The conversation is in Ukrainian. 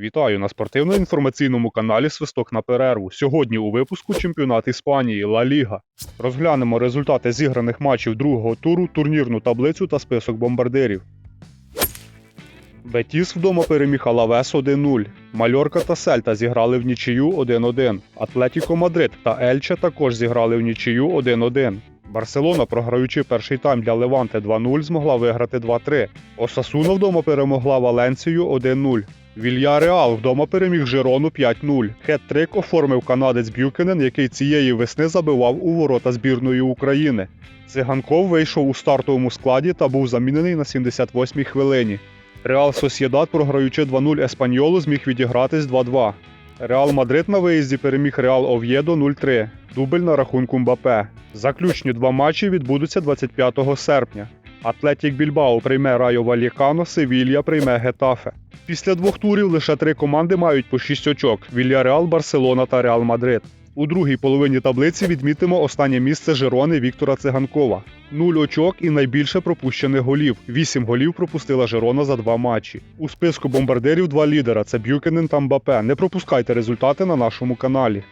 Вітаю на спортивно-інформаційному каналі Свисток на перерву. Сьогодні у випуску чемпіонат Іспанії Ла Ліга. Розглянемо результати зіграних матчів другого туру, турнірну таблицю та список бомбардирів. Бетіс вдома переміг Алавес 1-0. Мальорка та Сельта зіграли в нічию 1-1. Атлетіко Мадрид та Ельче також зіграли в нічию 1-1. Барселона, програючи перший тайм для Леванте 2-0, змогла виграти 2-3. Осасуна вдома перемогла Валенцію 1-0. Вільяреал вдома переміг Жирону 5-0. Хет-трик оформив канадець Б'юкенен, який цієї весни забивав у ворота збірної України. Циганков вийшов у стартовому складі та був замінений на 78-й хвилині. Реал Сосєдат, програючи 2-0 Еспаньолу, зміг відігратись 2-2. Реал Мадрид на виїзді переміг Реал Ов'єдо 0-3. Дубль на рахунку Мбапе. Заключні два матчі відбудуться 25 серпня. Атлетік Більбао прийме Райо Валікано, Севілья прийме Гетафе. Після двох турів лише три команди мають по 6 очок: Вільяреал, Барселона та Реал Мадрид. У другій половині таблиці відмітимо останнє місце Жирони Віктора Циганкова. Нуль очок і найбільше пропущених голів. Вісім голів пропустила Жирона за два матчі. У списку бомбардирів два лідера це Б'юкенен та Мбапе. Не пропускайте результати на нашому каналі.